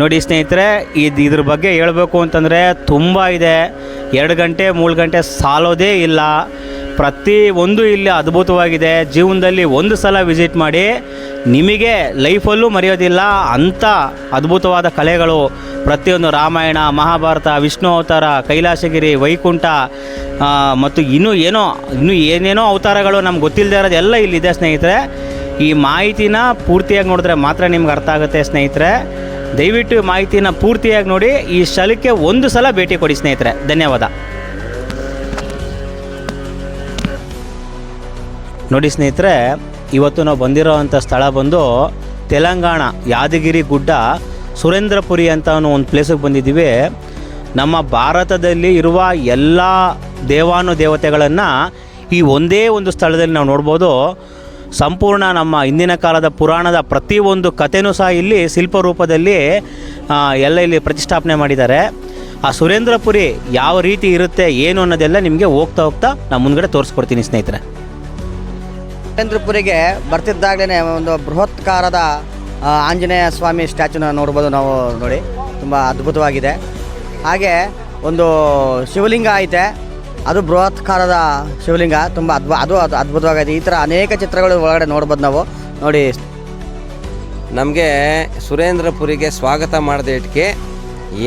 ನೋಡಿ ಸ್ನೇಹಿತರೆ, ಇದು ಇದ್ರ ಬಗ್ಗೆ ಹೇಳಬೇಕು ಅಂತಂದರೆ ತುಂಬ ಇದೆ. ಎರಡು ಗಂಟೆ, ಮೂರು ಗಂಟೆ ಸಾಲೋದೇ ಇಲ್ಲ. ಪ್ರತಿ ಒಂದು ಇಲ್ಲಿ ಅದ್ಭುತವಾಗಿದೆ. ಜೀವನದಲ್ಲಿ ಒಂದು ಸಲ ವಿಸಿಟ್ ಮಾಡಿ ನಿಮಗೆ ಲೈಫಲ್ಲೂ ಮರೆಯೋದಿಲ್ಲ. ಅಂಥ ಅದ್ಭುತವಾದ ಕಲೆಗಳು. ಪ್ರತಿಯೊಂದು ರಾಮಾಯಣ, ಮಹಾಭಾರತ, ವಿಷ್ಣು ಅವತಾರ, ಕೈಲಾಸಗಿರಿ, ವೈಕುಂಠ ಮತ್ತು ಇನ್ನೂ ಏನೋ, ಇನ್ನೂ ಏನೇನೋ ಅವತಾರಗಳು ನಮ್ಗೆ ಗೊತ್ತಿಲ್ಲದೆ ಇರೋದೆಲ್ಲ ಇಲ್ಲಿದೆ ಸ್ನೇಹಿತರೆ. ಈ ಮಾಹಿತಿನ ಪೂರ್ತಿಯಾಗಿ ನೋಡಿದ್ರೆ ಮಾತ್ರ ನಿಮ್ಗೆ ಅರ್ಥ ಆಗುತ್ತೆ ಸ್ನೇಹಿತರೆ. ದಯವಿಟ್ಟು ಮಾಹಿತಿಯನ್ನು ಪೂರ್ತಿಯಾಗಿ ನೋಡಿ, ಈ ಸ್ಥಳಕ್ಕೆ ಒಂದು ಸಲ ಭೇಟಿ ಕೊಡಿ ಸ್ನೇಹಿತರೆ. ಧನ್ಯವಾದ. ನೋಡಿ ಸ್ನೇಹಿತರೆ, ಇವತ್ತು ನಾವು ಬಂದಿರೋ ಅಂಥ ಸ್ಥಳ ಬಂದು ತೆಲಂಗಾಣ, ಯಾದಗಿರಿ ಗುಡ್ಡ, ಸುರೇಂದ್ರಪುರಿ ಅಂತ ಒಂದು ಪ್ಲೇಸಿಗೆ ಬಂದಿದ್ದೀವಿ. ನಮ್ಮ ಭಾರತದಲ್ಲಿ ಇರುವ ಎಲ್ಲ ದೇವಾನು ದೇವತೆಗಳನ್ನು ಈ ಒಂದೇ ಒಂದು ಸ್ಥಳದಲ್ಲಿ ನಾವು ನೋಡ್ಬೋದು. ಸಂಪೂರ್ಣ ನಮ್ಮ ಹಿಂದಿನ ಕಾಲದ ಪುರಾಣದ ಪ್ರತಿಯೊಂದು ಕಥೆನೂ ಸಹ ಇಲ್ಲಿ ಶಿಲ್ಪ ರೂಪದಲ್ಲಿ ಎಲ್ಲ ಇಲ್ಲಿ ಪ್ರತಿಷ್ಠಾಪನೆ ಮಾಡಿದ್ದಾರೆ. ಆ ಸುರೇಂದ್ರಪುರಿ ಯಾವ ರೀತಿ ಇರುತ್ತೆ, ಏನು ಅನ್ನೋದೆಲ್ಲ ನಿಮಗೆ ಹೋಗ್ತಾ ಹೋಗ್ತಾ ನಾನು ಮುಂದ್ಗಡೆ ತೋರಿಸ್ಕೊಡ್ತೀನಿ ಸ್ನೇಹಿತರೆ. ಸುರೇಂದ್ರಪುರಿಗೆ ಬರ್ತಿದ್ದಾಗಲೇ ಒಂದು ಬೃಹತ್ಕಾರದ ಆಂಜನೇಯ ಸ್ವಾಮಿ ಸ್ಟ್ಯಾಚುನ ನೋಡ್ಬೋದು ನಾವು ನೋಡಿ. ತುಂಬ ಅದ್ಭುತವಾಗಿದೆ. ಹಾಗೆ ಒಂದು ಶಿವಲಿಂಗ ಐತೆ. ಅದು ಬೃಹತ್ಕಾರದ ಶಿವಲಿಂಗ. ತುಂಬ ಅದ್ಭು ಅದು ಅದು ಅದ್ಭುತವಾಗಿದೆ. ಈ ಥರ ಅನೇಕ ಚಿತ್ರಗಳು ಒಳಗಡೆ ನೋಡ್ಬೋದು ನಾವು. ನೋಡಿ. ನಮಗೆ ಸುರೇಂದ್ರಪುರಿಗೆ ಸ್ವಾಗತ ಮಾಡಿದ ಇಟ್ಕೆ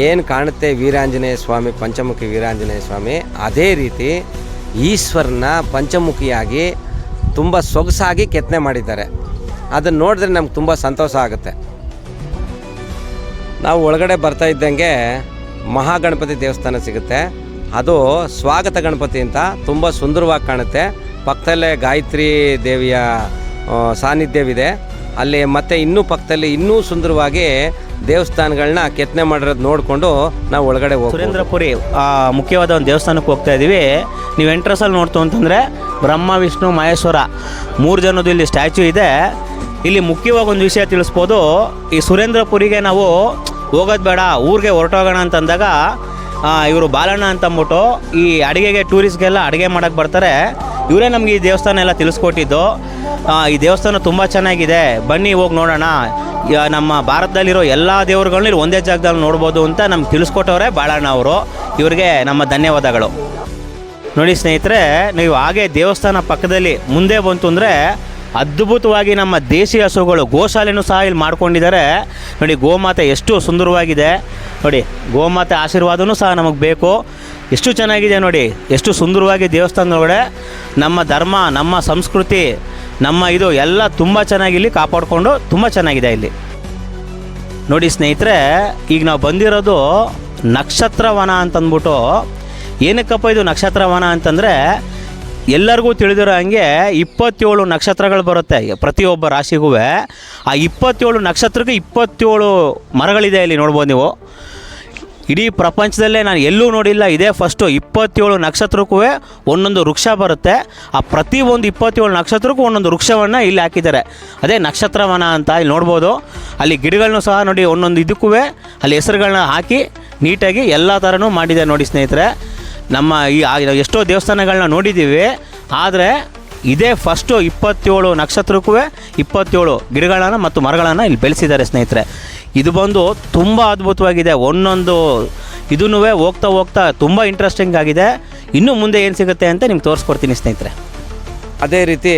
ಏನು ಕಾಣುತ್ತೆ ವೀರಾಂಜನೇಯ ಸ್ವಾಮಿ, ಪಂಚಮುಖಿ ವೀರಾಂಜನೇಯ ಸ್ವಾಮಿ? ಅದೇ ರೀತಿ ಈಶ್ವರನ ಪಂಚಮುಖಿಯಾಗಿ ತುಂಬ ಸೊಗಸಾಗಿ ಕೆತ್ತನೆ ಮಾಡಿದ್ದಾರೆ. ಅದನ್ನು ನೋಡಿದ್ರೆ ನಮ್ಗೆ ತುಂಬ ಸಂತೋಷ ಆಗುತ್ತೆ. ನಾವು ಒಳಗಡೆ ಬರ್ತಾ ಇದ್ದಂಗೆ ಮಹಾಗಣಪತಿ ದೇವಸ್ಥಾನ ಸಿಗುತ್ತೆ. ಅದು ಸ್ವಾಗತ ಗಣಪತಿ ಅಂತ ತುಂಬ ಸುಂದರವಾಗಿ ಕಾಣುತ್ತೆ. ಪಕ್ಕದಲ್ಲೇ ಗಾಯತ್ರಿ ದೇವಿಯ ಸಾನ್ನಿಧ್ಯವಿದೆ. ಅಲ್ಲಿ ಮತ್ತೆ ಇನ್ನೂ ಪಕ್ಕದಲ್ಲಿ ಇನ್ನೂ ಸುಂದರವಾಗಿ ದೇವಸ್ಥಾನಗಳನ್ನ ಕೆತ್ತನೆ ಮಾಡಿರೋದು ನೋಡಿಕೊಂಡು ನಾವು ಒಳಗಡೆ ಹೋಗಿ ಸುರೇಂದ್ರಪುರಿ ಮುಖ್ಯವಾದ ಒಂದು ದೇವಸ್ಥಾನಕ್ಕೆ ಹೋಗ್ತಾ ಇದ್ದೀವಿ ನೀವು ಎಂಟ್ರೆನ್ಸಲ್ಲಿ ನೋಡ್ತು ಅಂತಂದರೆ ಬ್ರಹ್ಮ, ವಿಷ್ಣು, ಮಹೇಶ್ವರ ಮೂರು ಜನದ್ದು ಇಲ್ಲಿ ಸ್ಟ್ಯಾಚ್ಯೂ ಇದೆ. ಇಲ್ಲಿ ಮುಖ್ಯವಾಗಿ ಒಂದು ವಿಷಯ ತಿಳಿಸ್ಬೋದು, ಈ ಸುರೇಂದ್ರಪುರಿಗೆ ನಾವು ಹೋಗೋದು ಬೇಡ, ಊರಿಗೆ ಹೊರಟೋಗೋಣ ಅಂತಂದಾಗ ಇವರು ಬಾಲಣ್ಣ ಅಂತಂದ್ಬಿಟ್ಟು ಈ ಅಡುಗೆಗೆ ಟೂರಿಸ್ಟ್ಗೆಲ್ಲ ಅಡುಗೆ ಮಾಡೋಕ್ಕೆ ಬರ್ತಾರೆ. ಇವರೇ ನಮಗೆ ಈ ದೇವಸ್ಥಾನ ಎಲ್ಲ ತಿಳಿಸ್ಕೊಟ್ಟಿದ್ದು. ಈ ದೇವಸ್ಥಾನ ತುಂಬ ಚೆನ್ನಾಗಿದೆ. ಬನ್ನಿ, ಹೋಗಿ ನೋಡೋಣ. ನಮ್ಮ ಭಾರತದಲ್ಲಿರೋ ಎಲ್ಲ ದೇವರುಗಳನ್ನ ಇಲ್ಲಿ ಒಂದೇ ಜಾಗದಲ್ಲಿ ನೋಡ್ಬೋದು ಅಂತ ನಮ್ಗೆ ತಿಳಿಸ್ಕೊಟ್ಟವ್ರೆ ಬಾಳಣ್ಣ ಅವರು. ಇವರಿಗೆ ನಮ್ಮ ಧನ್ಯವಾದಗಳು. ನೋಡಿ ಸ್ನೇಹಿತರೆ, ನೀವು ಹಾಗೆ ದೇವಸ್ಥಾನ ಪಕ್ಕದಲ್ಲಿ ಮುಂದೆ ಬಂತು ಅಂದರೆ ಅದ್ಭುತವಾಗಿ ನಮ್ಮ ದೇಸಿ ಹಸುಗಳು ಗೋಶಾಲೆನೂ ಸಹ ಇಲ್ಲಿ ಮಾಡ್ಕೊಂಡಿದ್ದಾರೆ. ನೋಡಿ, ಗೋಮಾತೆ ಎಷ್ಟು ಸುಂದರವಾಗಿದೆ. ನೋಡಿ, ಗೋಮಾತೆ ಆಶೀರ್ವಾದವೂ ಸಹ ನಮಗೆ ಬೇಕು. ಎಷ್ಟು ಚೆನ್ನಾಗಿದೆ ನೋಡಿ, ಎಷ್ಟು ಸುಂದರವಾಗಿ ದೇವಸ್ಥಾನದೊಳಗಡೆ ನಮ್ಮ ಧರ್ಮ, ನಮ್ಮ ಸಂಸ್ಕೃತಿ, ನಮ್ಮ ಇದು ಎಲ್ಲ ತುಂಬ ಚೆನ್ನಾಗಿ ಇಲ್ಲಿ ಕಾಪಾಡಿಕೊಂಡು ತುಂಬ ಚೆನ್ನಾಗಿದೆ ಇಲ್ಲಿ. ನೋಡಿ ಸ್ನೇಹಿತರೆ, ಈಗ ನಾವು ಬಂದಿರೋದು ನಕ್ಷತ್ರವನ ಅಂತಂದ್ಬಿಟ್ಟು, ಏನಕ್ಕಪ್ಪ ಇದು ನಕ್ಷತ್ರವನ ಅಂತಂದರೆ ಎಲ್ಲರಿಗೂ ತಿಳಿದಿರೋ ಹಾಗೆ ಇಪ್ಪತ್ತೇಳು ನಕ್ಷತ್ರಗಳು ಬರುತ್ತೆ. ಪ್ರತಿಯೊಬ್ಬ ರಾಶಿಗೂ. ಆ ಇಪ್ಪತ್ತೇಳು ನಕ್ಷತ್ರಕ್ಕೆ ಇಪ್ಪತ್ತೇಳು ಮರಗಳಿದೆ ಇಲ್ಲಿ ನೋಡ್ಬೋದು ನೀವು. ಇಡೀ ಪ್ರಪಂಚದಲ್ಲೇ ನಾನು ಎಲ್ಲೂ ನೋಡಿಲ್ಲ, ಇದೇ ಫಸ್ಟು ಇಪ್ಪತ್ತೇಳು ನಕ್ಷತ್ರಕ್ಕೂ ಒಂದೊಂದು ವೃಕ್ಷ ಬರುತ್ತೆ. ಆ ಪ್ರತಿ ಒಂದು ಇಪ್ಪತ್ತೇಳು ನಕ್ಷತ್ರಕ್ಕೂ ಒಂದೊಂದು ವೃಕ್ಷವನ್ನು ಇಲ್ಲಿ ಹಾಕಿದ್ದಾರೆ. ಅದೇ ನಕ್ಷತ್ರವನ ಅಂತ ಇಲ್ಲಿ ನೋಡ್ಬೋದು. ಅಲ್ಲಿ ಗಿಡಗಳನ್ನೂ ಸಹ ನೋಡಿ ಒಂದೊಂದು ಇದಕ್ಕೂ, ಅಲ್ಲಿ ಹೆಸರುಗಳನ್ನ ಹಾಕಿ ನೀಟಾಗಿ ಎಲ್ಲ ಥರನೂ ಮಾಡಿದೆ ನೋಡಿ ಸ್ನೇಹಿತರೆ. ನಮ್ಮ ಈ ಎಷ್ಟೋ ದೇವಸ್ಥಾನಗಳನ್ನ ನೋಡಿದ್ದೀವಿ, ಆದರೆ ಇದೇ ಫಸ್ಟು ಇಪ್ಪತ್ತೇಳು ನಕ್ಷತ್ರಕ್ಕೂ ಇಪ್ಪತ್ತೇಳು ಗಿಡಗಳನ್ನು ಮತ್ತು ಮರಗಳನ್ನು ಇಲ್ಲಿ ಬೆಳೆಸಿದ್ದಾರೆ ಸ್ನೇಹಿತರೆ. ಇದು ಬಂದು ತುಂಬ ಅದ್ಭುತವಾಗಿದೆ. ಒಂದೊಂದು ಇದನ್ನೂ ಹೋಗ್ತಾ ಹೋಗ್ತಾ ತುಂಬ ಇಂಟ್ರೆಸ್ಟಿಂಗ್ ಆಗಿದೆ. ಇನ್ನು ಮುಂದೆ ಏನು ಸಿಗುತ್ತೆ ಅಂತ ನಿಮ್ಗೆ ತೋರಿಸ್ಕೊಡ್ತೀನಿ ಸ್ನೇಹಿತರೆ. ಅದೇ ರೀತಿ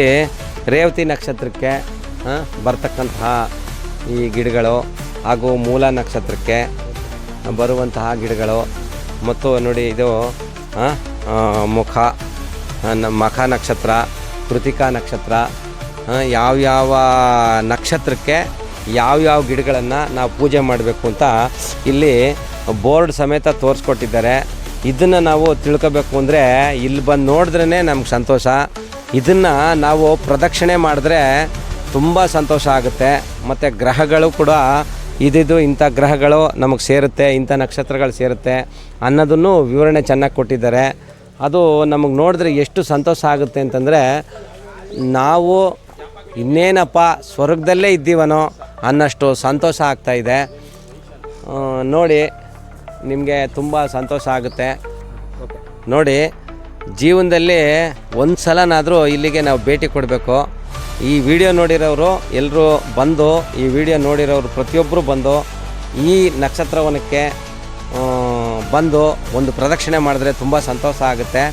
ರೇವತಿ ನಕ್ಷತ್ರಕ್ಕೆ ಬರ್ತಕ್ಕಂತಹ ಈ ಗಿಡಗಳು ಹಾಗೂ ಮೂಲ ನಕ್ಷತ್ರಕ್ಕೆ ಬರುವಂತಹ ಗಿಡಗಳು. ಮತ್ತು ನೋಡಿ ಇದು ಮುಖ ಮಖ ನಕ್ಷತ್ರ, ಕೃತಿಕಾ ನಕ್ಷತ್ರ ಯಾವ್ಯಾವ ನಕ್ಷತ್ರಕ್ಕೆ ಯಾವ್ಯಾವ ಗಿಡಗಳನ್ನು ನಾವು ಪೂಜೆ ಮಾಡಬೇಕು ಅಂತ ಇಲ್ಲಿ ಬೋರ್ಡ್ ಸಮೇತ ತೋರಿಸ್ಕೊಟ್ಟಿದ್ದಾರೆ. ಇದನ್ನು ನಾವು ತಿಳ್ಕೊಬೇಕು ಅಂದರೆ ಇಲ್ಲಿ ಬಂದು ನೋಡಿದ್ರೇ ನಮ್ಗೆ ಸಂತೋಷ. ಇದನ್ನು ನಾವು ಪ್ರದಕ್ಷಿಣೆ ಮಾಡಿದ್ರೆ ತುಂಬ ಸಂತೋಷ ಆಗುತ್ತೆ. ಮತ್ತು ಗ್ರಹಗಳು ಕೂಡ ಇದಿದು ಇಂಥ ಗ್ರಹಗಳು ನಮಗೆ ಸೇರುತ್ತೆ, ಇಂಥ ನಕ್ಷತ್ರಗಳು ಸೇರುತ್ತೆ ಅನ್ನೋದನ್ನು ವಿವರಣೆ ಚೆನ್ನಾಗಿ ಕೊಟ್ಟಿದ್ದಾರೆ. ಅದು ನಮಗೆ ನೋಡಿದ್ರೆ ಎಷ್ಟು ಸಂತೋಷ ಆಗುತ್ತೆ ಅಂತಂದರೆ, ನಾವು ಇನ್ನೇನಪ್ಪ ಸ್ವರ್ಗದಲ್ಲೇ ಇದ್ದೀವನೋ ಅನ್ನಷ್ಟು ಸಂತೋಷ ಆಗ್ತಾಯಿದೆ ನೋಡಿ, ನಿಮಗೆ ತುಂಬ ಸಂತೋಷ ಆಗುತ್ತೆ. ನೋಡಿ, ಜೀವನದಲ್ಲಿ ಒಂದು ಸಲನಾದರೂ ಇಲ್ಲಿಗೆ ನಾವು ಭೇಟಿ ಕೊಡಬೇಕು. ಈ ವಿಡಿಯೋ ನೋಡಿರೋರು ಎಲ್ಲರೂ ಬಂದು, ಈ ವಿಡಿಯೋ ನೋಡಿರೋರು ಪ್ರತಿಯೊಬ್ಬರು ಬಂದು, ಈ ನಕ್ಷತ್ರವನಕ್ಕೆ ಬಂದು ಒಂದು ಪ್ರದಕ್ಷಿಣೆ ಮಾಡಿದ್ರೆ ತುಂಬ ಸಂತೋಷ ಆಗುತ್ತೆ.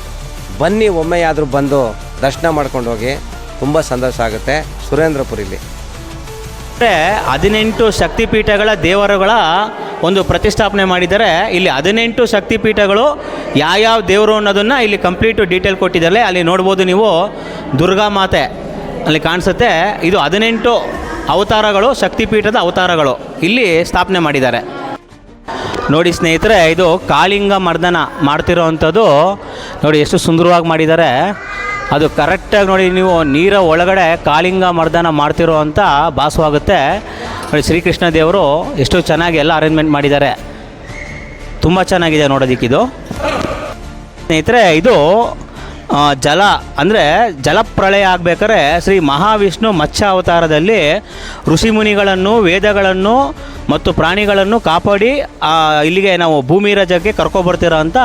ಬನ್ನಿ, ಒಮ್ಮೆಯಾದರೂ ಬಂದು ದರ್ಶನ ಮಾಡ್ಕೊಂಡು ಹೋಗಿ ತುಂಬ ಸಂತೋಷ ಆಗುತ್ತೆ. ಸುರೇಂದ್ರಪುರಿಲಿ. ಹದಿನೆಂಟು ಶಕ್ತಿಪೀಠಗಳ ದೇವರುಗಳ ಒಂದು ಪ್ರತಿಷ್ಠಾಪನೆ ಮಾಡಿದ್ದಾರೆ. ಇಲ್ಲಿ ಹದಿನೆಂಟು ಶಕ್ತಿಪೀಠಗಳು ಯಾವ್ಯಾವ ದೇವರು ಅನ್ನೋದನ್ನು ಇಲ್ಲಿ ಕಂಪ್ಲೀಟು ಡೀಟೇಲ್ ಕೊಟ್ಟಿದ್ದಾರೆ. ಅಲ್ಲಿ ನೋಡ್ಬೋದು ನೀವು ದುರ್ಗಾ ಮಾತೆ. ಅಲ್ಲಿ ಕಾಣಿಸುತ್ತೆ, ಇದು ಹದಿನೆಂಟು ಅವತಾರಗಳು, ಶಕ್ತಿಪೀಠದ ಅವತಾರಗಳು. ಇಲ್ಲಿ ಸ್ಥಾಪನೆ ಮಾಡಿದ್ದಾರೆ. ನೋಡಿ ಸ್ನೇಹಿತರೆ, ಇದು ಕಾಳಿಂಗ ಮರ್ದನ ಮಾಡ್ತಿರೋ ಅಂಥದ್ದು ನೋಡಿ ಎಷ್ಟು ಸುಂದರವಾಗಿ ಮಾಡಿದ್ದಾರೆ. ಅದು ಕರೆಕ್ಟಾಗಿ ನೋಡಿ ನೀವು ನೀರ ಒಳಗಡೆ ಕಾಳಿಂಗ ಮರ್ದನ ಮಾಡ್ತಿರೋ ಅಂತ ಭಾಸವಾಗುತ್ತೆ ನೋಡಿ ಶ್ರೀಕೃಷ್ಣ ದೇವರು ಎಷ್ಟು ಚೆನ್ನಾಗಿ ಎಲ್ಲ ಅರೇಂಜ್ಮೆಂಟ್ ಮಾಡಿದ್ದಾರೆ. ತುಂಬ ಚೆನ್ನಾಗಿದೆ ನೋಡೋದಕ್ಕಿದು. ಸ್ನೇಹಿತರೆ, ಇದು ಜಲ, ಅಂದರೆ ಜಲಪ್ರಳಯ ಆಗಬೇಕಾದ್ರೆ ಶ್ರೀ ಮಹಾವಿಷ್ಣು ಮತ್ಸ್ಯ ಅವತಾರದಲ್ಲಿ ಋಷಿಮುನಿಗಳನ್ನು, ವೇದಗಳನ್ನು ಮತ್ತು ಪ್ರಾಣಿಗಳನ್ನು ಕಾಪಾಡಿ ಇಲ್ಲಿಗೆ ನಾವು ಭೂಮಿ ರಜಕ್ಕೆ ಕರ್ಕೊಬರ್ತಿರೋ ಅಂತ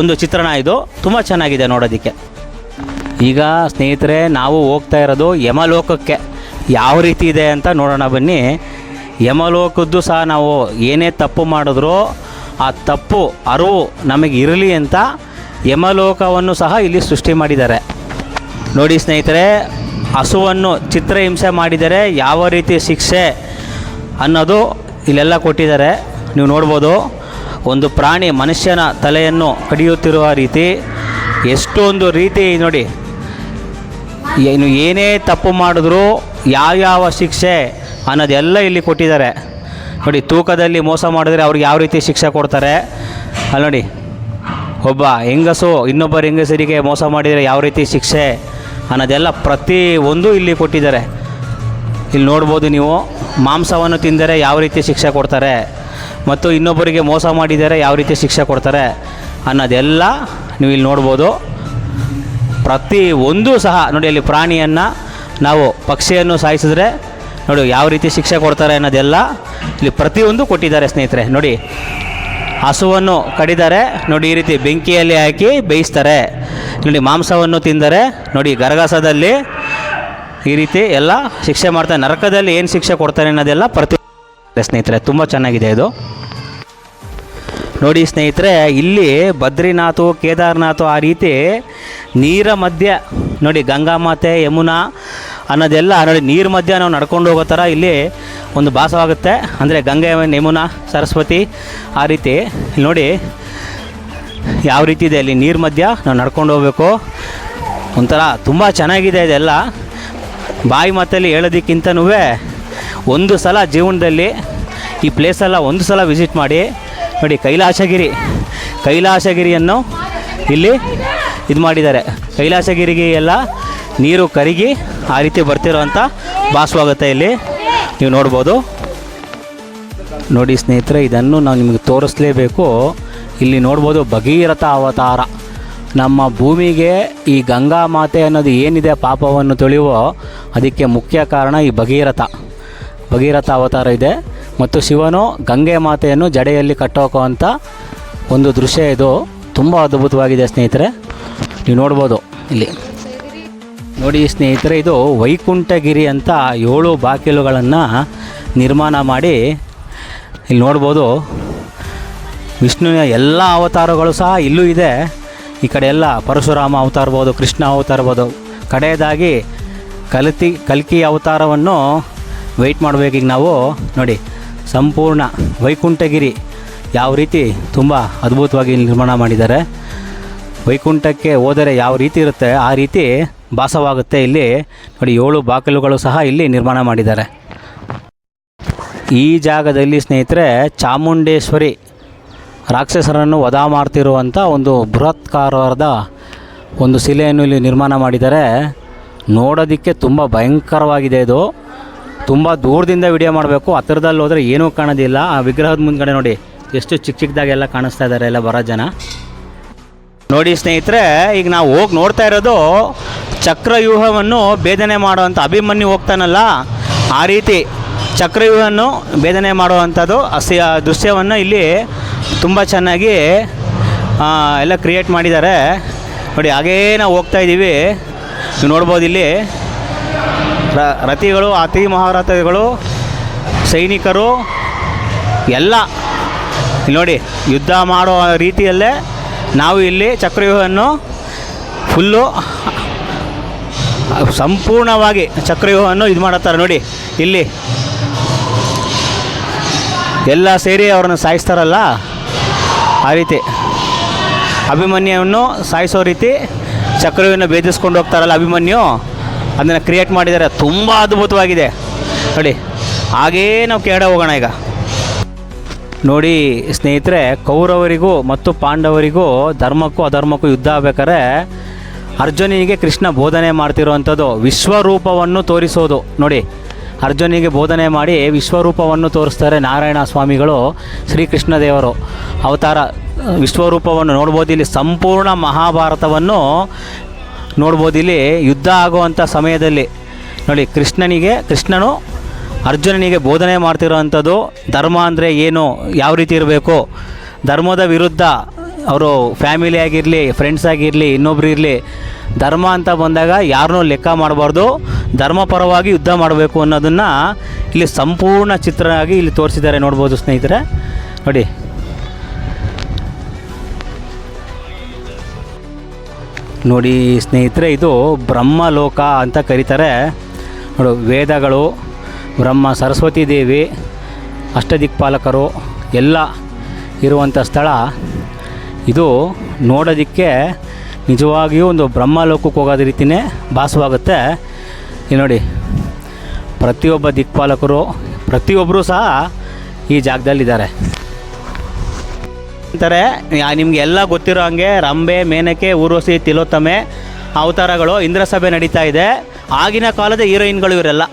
ಒಂದು ಚಿತ್ರಣ ಇದು. ತುಂಬ ಚೆನ್ನಾಗಿದೆ ನೋಡೋದಕ್ಕೆ. ಈಗ ಸ್ನೇಹಿತರೆ, ನಾವು ಹೋಗ್ತಾ ಇರೋದು ಯಮಲೋಕಕ್ಕೆ. ಯಾವ ರೀತಿ ಇದೆ ಅಂತ ನೋಡೋಣ ಬನ್ನಿ. ಯಮಲೋಕದ್ದು ಸಹ ನಾವು ಏನೇ ತಪ್ಪು ಮಾಡಿದ್ರೂ ಆ ತಪ್ಪು, ಅರಿವು ನಮಗೆ ಇರಲಿ ಅಂತ ಯಮಲೋಕವನ್ನು ಸಹ ಇಲ್ಲಿ ಸೃಷ್ಟಿ ಮಾಡಿದ್ದಾರೆ. ನೋಡಿ ಸ್ನೇಹಿತರೆ, ಹಸುವನ್ನು ಚಿತ್ರಹಿಂಸೆ ಮಾಡಿದರೆ ಯಾವ ರೀತಿ ಶಿಕ್ಷೆ ಅನ್ನೋದು ಇಲ್ಲೆಲ್ಲ ಕೊಟ್ಟಿದ್ದಾರೆ. ನೀವು ನೋಡ್ಬೋದು, ಒಂದು ಪ್ರಾಣಿ ಮನುಷ್ಯನ ತಲೆಯನ್ನು ಕಡಿಯುತ್ತಿರುವ ರೀತಿ ಎಷ್ಟೊಂದು ರೀತಿ ನೋಡಿ, ಏನು ಏನೇ ತಪ್ಪು ಮಾಡಿದ್ರು ಯಾವ್ಯಾವ ಶಿಕ್ಷೆ ಅನ್ನೋದೆಲ್ಲ ಇಲ್ಲಿ ಕೊಟ್ಟಿದ್ದಾರೆ. ನೋಡಿ, ತೂಕದಲ್ಲಿ ಮೋಸ ಮಾಡಿದ್ರೆ ಅವ್ರಿಗೆ ಯಾವ ರೀತಿ ಶಿಕ್ಷೆ ಕೊಡ್ತಾರೆ. ಅಲ್ಲಿ ನೋಡಿ ಒಬ್ಬ ಹೆಂಗಸು ಇನ್ನೊಬ್ಬರ ಹೆಂಗಸರಿಗೆ ಮೋಸ ಮಾಡಿದರೆ ಯಾವ ರೀತಿ ಶಿಕ್ಷೆ ಅನ್ನೋದೆಲ್ಲ ಪ್ರತಿ ಒಂದು ಇಲ್ಲಿ ಕೊಟ್ಟಿದ್ದಾರೆ. ಇಲ್ಲಿ ನೋಡ್ಬೋದು ನೀವು, ಮಾಂಸವನ್ನು ತಿಂದರೆ ಯಾವ ರೀತಿ ಶಿಕ್ಷೆ ಕೊಡ್ತಾರೆ ಮತ್ತು ಇನ್ನೊಬ್ಬರಿಗೆ ಮೋಸ ಮಾಡಿದರೆ ಯಾವ ರೀತಿ ಶಿಕ್ಷೆ ಕೊಡ್ತಾರೆ ಅನ್ನೋದೆಲ್ಲ ನೀವು ಇಲ್ಲಿ ನೋಡ್ಬೋದು. ಪ್ರತಿ ಒಂದು ಸಹ, ನೋಡಿ ಅಲ್ಲಿ ಪ್ರಾಣಿಯನ್ನು ನಾವು ಪಕ್ಷಿಯನ್ನು ಸಾಯಿಸಿದ್ರೆ ನೋಡಿ ಯಾವ ರೀತಿ ಶಿಕ್ಷೆ ಕೊಡ್ತಾರೆ ಅನ್ನೋದೆಲ್ಲ ಇಲ್ಲಿ ಪ್ರತಿಯೊಂದು ಕೊಟ್ಟಿದ್ದಾರೆ ಸ್ನೇಹಿತರೆ, ನೋಡಿ. ಹಸುವನ್ನು ಕಡಿದರೆ ನೋಡಿ ಈ ರೀತಿ ಬೆಂಕಿಯಲ್ಲಿ ಹಾಕಿ ಬೇಯಿಸ್ತಾರೆ. ನೋಡಿ ಮಾಂಸವನ್ನು ತಿಂದರೆ ನೋಡಿ ಗರಗಸದಲ್ಲಿ ಈ ರೀತಿ ಎಲ್ಲ ಶಿಕ್ಷೆ ಮಾಡ್ತಾರೆ. ನರಕದಲ್ಲಿ ಏನು ಶಿಕ್ಷೆ ಕೊಡ್ತಾರೆ ಅನ್ನೋದೆಲ್ಲ ಪ್ರತಿ ಸ್ನೇಹಿತರೆ, ತುಂಬ ಚೆನ್ನಾಗಿದೆ ಇದು. ನೋಡಿ ಸ್ನೇಹಿತರೆ, ಇಲ್ಲಿ ಬದ್ರಿನಾಥು, ಕೇದಾರನಾಥು ಆ ರೀತಿ ನೀರ ಮಧ್ಯೆ ನೋಡಿ ಗಂಗಾ ಮಾತೆ, ಯಮುನಾ ಅನ್ನೋದೆಲ್ಲ ನೋಡಿ, ನೀರು ಮಧ್ಯ ನಾವು ನಡ್ಕೊಂಡು ಹೋಗೋ ಥರ ಇಲ್ಲಿ ಒಂದು ಭಾಸವಾಗುತ್ತೆ. ಅಂದರೆ ಗಂಗೆ, ಯಮುನಾ, ಸರಸ್ವತಿ ಆ ರೀತಿ. ಇಲ್ಲಿ ನೋಡಿ, ಯಾವ ರೀತಿ ಇದೆ ಅಲ್ಲಿ ನೀರು ಮಧ್ಯ ನಾವು ನಡ್ಕೊಂಡು ಹೋಗಬೇಕು. ಒಂಥರ ತುಂಬ ಚೆನ್ನಾಗಿದೆ ಇದೆಲ್ಲ. ಬಾಯಿ ಮಾತಲ್ಲಿ ಹೇಳೋದಕ್ಕಿಂತನೂ ಒಂದು ಸಲ ಜೀವನದಲ್ಲಿ ಈ ಪ್ಲೇಸೆಲ್ಲ ಒಂದು ಸಲ ವಿಸಿಟ್ ಮಾಡಿ. ನೋಡಿ, ಕೈಲಾಸಗಿರಿ. ಕೈಲಾಸಗಿರಿಯನ್ನು ಇಲ್ಲಿ ಇದು ಮಾಡಿದ್ದಾರೆ. ಕೈಲಾಸಗಿರಿಗೆ ಎಲ್ಲ ನೀರು ಕರಗಿ ಆ ರೀತಿ ಬರ್ತಿರೋವಂಥ ಭಾಸವಾಗುತ್ತೆ ಇಲ್ಲಿ ನೀವು ನೋಡ್ಬೋದು. ನೋಡಿ ಸ್ನೇಹಿತರೆ, ಇದನ್ನು ನಾವು ನಿಮಗೆ ತೋರಿಸ್ಲೇಬೇಕು. ಇಲ್ಲಿ ನೋಡ್ಬೋದು ಭಗೀರಥ ಅವತಾರ. ನಮ್ಮ ಭೂಮಿಗೆ ಈ ಗಂಗಾ ಮಾತೆ ಅನ್ನೋದು ಏನಿದೆ, ಪಾಪವನ್ನು ತೊಳೆಯುವೋ ಅದಕ್ಕೆ ಮುಖ್ಯ ಕಾರಣ ಈ ಭಗೀರಥ. ಭಗೀರಥ ಅವತಾರ ಇದೆ. ಮತ್ತು ಶಿವನು ಗಂಗೆ ಮಾತೆಯನ್ನು ಜಡೆಯಲ್ಲಿ ಕಟ್ಟೋಕುವಂಥ ಒಂದು ದೃಶ್ಯ ಇದು. ತುಂಬ ಅದ್ಭುತವಾಗಿದೆ ಸ್ನೇಹಿತರೆ. ನೀವು ನೋಡ್ಬೋದು ಇಲ್ಲಿ. ನೋಡಿ ಸ್ನೇಹಿತರೆ, ಇದು ವೈಕುಂಠಗಿರಿ ಅಂತ ಏಳು ಬಾಕಿಲುಗಳನ್ನು ನಿರ್ಮಾಣ ಮಾಡಿ ಇಲ್ಲಿ ನೋಡ್ಬೋದು. ವಿಷ್ಣುವಿನ ಎಲ್ಲ ಅವತಾರಗಳು ಸಹ ಇಲ್ಲೂ ಇದೆ. ಈ ಕಡೆ ಎಲ್ಲ ಪರಶುರಾಮ ಅವತಾರ ಇರ್ಬೋದು, ಕೃಷ್ಣ ಅವತಾರ ಇರ್ಬೋದು. ಕಡೆಯದಾಗಿ ಕಲ್ಕಿ ಕಲ್ಕಿ ಅವತಾರವನ್ನು ವೆಯ್ಟ್ ಮಾಡಬೇಕೀಗ ನಾವು. ನೋಡಿ, ಸಂಪೂರ್ಣ ವೈಕುಂಠಗಿರಿ ಯಾವ ರೀತಿ ತುಂಬ ಅದ್ಭುತವಾಗಿ ನಿರ್ಮಾಣ ಮಾಡಿದ್ದಾರೆ. ವೈಕುಂಠಕ್ಕೆ ಹೋದರೆ ಯಾವ ರೀತಿ ಇರುತ್ತೆ? ಆ ರೀತಿ ಭಾಸವಾಗುತ್ತೆ. ಇಲ್ಲಿ ನೋಡಿ ಏಳು ಬಾಗಿಲುಗಳು ಸಹ ಇಲ್ಲಿ ನಿರ್ಮಾಣ ಮಾಡಿದ್ದಾರೆ. ಈ ಜಾಗದಲ್ಲಿ ಸ್ನೇಹಿತರೆ ಚಾಮುಂಡೇಶ್ವರಿ ರಾಕ್ಷಸರನ್ನು ವಧ ಮಾಡ್ತಿರುವಂಥ ಒಂದು ಬೃಹತ್ಕಾರದ ಒಂದು ಶಿಲೆಯನ್ನು ಇಲ್ಲಿ ನಿರ್ಮಾಣ ಮಾಡಿದ್ದಾರೆ. ನೋಡೋದಕ್ಕೆ ತುಂಬ ಭಯಂಕರವಾಗಿದೆ ಇದು. ತುಂಬ ದೂರದಿಂದ ವಿಡಿಯೋ ಮಾಡಬೇಕು. ಹತ್ತಿರದಲ್ಲಿ ಹೋದರೆ ಏನೂ ಕಾಣೋದಿಲ್ಲ. ಆ ವಿಗ್ರಹದ ಮುಂದ್ಗಡೆ ನೋಡಿ ಎಷ್ಟು ಚಿಕ್ಕ ಚಿಕ್ಕದಾಗೆಲ್ಲ ಕಾಣಿಸ್ತಾ ಇದ್ದಾರೆ ಎಲ್ಲ ಬರೋ ಜನ. ನೋಡಿ ಸ್ನೇಹಿತರೆ, ಈಗ ನಾವು ಹೋಗಿ ನೋಡ್ತಾ ಇರೋದು ಚಕ್ರವ್ಯೂಹವನ್ನು ಭೇದನೆ ಮಾಡುವಂಥ ಅಭಿಮನ್ಯು ಹೋಗ್ತಾನಲ್ಲ, ಆ ರೀತಿ ಚಕ್ರವ್ಯೂಹವನ್ನು ಭೇದನೆ ಮಾಡುವಂಥದ್ದು ಅಸ ದೃಶ್ಯವನ್ನು ಇಲ್ಲಿ ತುಂಬ ಚೆನ್ನಾಗಿ ಎಲ್ಲ ಕ್ರಿಯೇಟ್ ಮಾಡಿದ್ದಾರೆ. ನೋಡಿ, ಹಾಗೇ ನಾವು ಹೋಗ್ತಾ ಇದ್ದೀವಿ. ನೋಡ್ಬೋದು ಇಲ್ಲಿ ರಥಿಗಳು ಅತಿ ಮಹಾರಥಗಳು, ಸೈನಿಕರು, ಎಲ್ಲ. ನೋಡಿ, ಯುದ್ಧ ಮಾಡೋ ರೀತಿಯಲ್ಲೇ ನಾವು ಇಲ್ಲಿ ಚಕ್ರವ್ಯೂಹವನ್ನು ಫುಲ್ಲು ಸಂಪೂರ್ಣವಾಗಿ ಚಕ್ರವ್ಯೂಹವನ್ನು ಇದು ಮಾಡತ್ತಾರೆ ನೋಡಿ. ಇಲ್ಲಿ ಎಲ್ಲ ಸೇರಿ ಅವರನ್ನು ಸಾಯಿಸ್ತಾರಲ್ಲ, ಆ ರೀತಿ. ಅಭಿಮನ್ಯವನ್ನು ಸಾಯಿಸೋ ರೀತಿ ಚಕ್ರವ್ಯೂಹನ ಭೇದಿಸ್ಕೊಂಡು ಹೋಗ್ತಾರಲ್ಲ ಅಭಿಮನ್ಯು, ಅದನ್ನು ಕ್ರಿಯೇಟ್ ಮಾಡಿದ್ದಾರೆ ತುಂಬ ಅದ್ಭುತವಾಗಿದೆ. ನೋಡಿ, ಹಾಗೇ ನಾವು ಕೇಳ ಹೋಗೋಣ ಈಗ. ನೋಡಿ, ಸ್ನೇಹಿತರೆ, ಕೌರವರಿಗೂ ಮತ್ತು ಪಾಂಡವರಿಗೂ ಧರ್ಮಕ್ಕೂ ಅಧರ್ಮಕ್ಕೂ ಯುದ್ಧ ಆಗ್ಬೇಕಾದ್ರೆ ಅರ್ಜುನಿಗೆ ಕೃಷ್ಣ ಬೋಧನೆ ಮಾಡ್ತಿರುವಂಥದ್ದು ವಿಶ್ವರೂಪವನ್ನು ತೋರಿಸೋದು. ನೋಡಿ, ಅರ್ಜುನಿಗೆ ಬೋಧನೆ ಮಾಡಿ ವಿಶ್ವರೂಪವನ್ನು ತೋರಿಸ್ತಾರೆ ನಾರಾಯಣ ಸ್ವಾಮಿಗಳು ಶ್ರೀಕೃಷ್ಣ ದೇವರು ಅವತಾರ, ವಿಶ್ವರೂಪವನ್ನು ನೋಡ್ಬೋದು. ಇಲ್ಲಿ ಸಂಪೂರ್ಣ ಮಹಾಭಾರತವನ್ನು ನೋಡ್ಬೋದು. ಇಲ್ಲಿ ಯುದ್ಧ ಆಗುವಂಥ ಸಮಯದಲ್ಲಿ. ನೋಡಿ, ಕೃಷ್ಣನಿಗೆ, ಕೃಷ್ಣನು ಅರ್ಜುನನಿಗೆ ಬೋಧನೆ ಮಾಡ್ತಿರೋವಂಥದ್ದು ಧರ್ಮ ಅಂದರೆ ಏನು? ಯಾವ ರೀತಿ ಇರಬೇಕು? ಧರ್ಮದ ವಿರುದ್ಧ ಅವರು ಫ್ಯಾಮಿಲಿ ಆಗಿರಲಿ ಫ್ರೆಂಡ್ಸ್ ಆಗಿರಲಿ, ಇನ್ನೊಬ್ರು ಇರಲಿ, ಧರ್ಮ ಅಂತ ಬಂದಾಗ ಯಾರನ್ನೂ ಲೆಕ್ಕ ಮಾಡಬಾರ್ದು. ಧರ್ಮಪರವಾಗಿ ಯುದ್ಧ ಮಾಡಬೇಕು ಅನ್ನೋದನ್ನು ಇಲ್ಲಿ ಸಂಪೂರ್ಣ ಚಿತ್ರ ಆಗಿ ಇಲ್ಲಿ ತೋರಿಸಿದ್ದಾರೆ ನೋಡ್ಬೋದು ಸ್ನೇಹಿತರೆ. ನೋಡಿ. ನೋಡಿ ಸ್ನೇಹಿತರೆ, ಇದು ಬ್ರಹ್ಮಲೋಕ ಅಂತ ಕರೀತಾರೆ. ನೋಡು, ವೇದಗಳು, ಬ್ರಹ್ಮ, ಸರಸ್ವತಿ ದೇವಿ, ಅಷ್ಟದಿಕ್ಪಾಲಕರು, ಎಲ್ಲ ಇರುವಂಥ ಸ್ಥಳ. ಇದು ನೋಡೋದಕ್ಕೆ ನಿಜವಾಗಿಯೂ ಒಂದು ಬ್ರಹ್ಮಲೋಕಕ್ಕೆ ಹೋಗೋದ ರೀತಿಯೇ ಭಾಸವಾಗುತ್ತೆ. ಈ ನೋಡಿ, ಪ್ರತಿಯೊಬ್ಬ ದಿಕ್ಪಾಲಕರು ಪ್ರತಿಯೊಬ್ಬರೂ ಸಹ ಈ ಜಾಗದಲ್ಲಿದ್ದಾರೆ. ಅಂತಾರೆ ನಿಮ್ಗೆ ಎಲ್ಲ ಗೊತ್ತಿರೋ ಹಂಗೆ ರಂಬೆ ಮೇನಕೆ, ಊರ್ವಶಿ, ತಿಲೋತ್ತಮೆ, ಅವತಾರಗಳು ಇಂದ್ರಸಭೆ ನಡೀತಾ ಇದೆ. ಆಗಿನ ಕಾಲದ ಹೀರೋಯಿನ್ಗಳು ಇವರೆಲ್ಲ.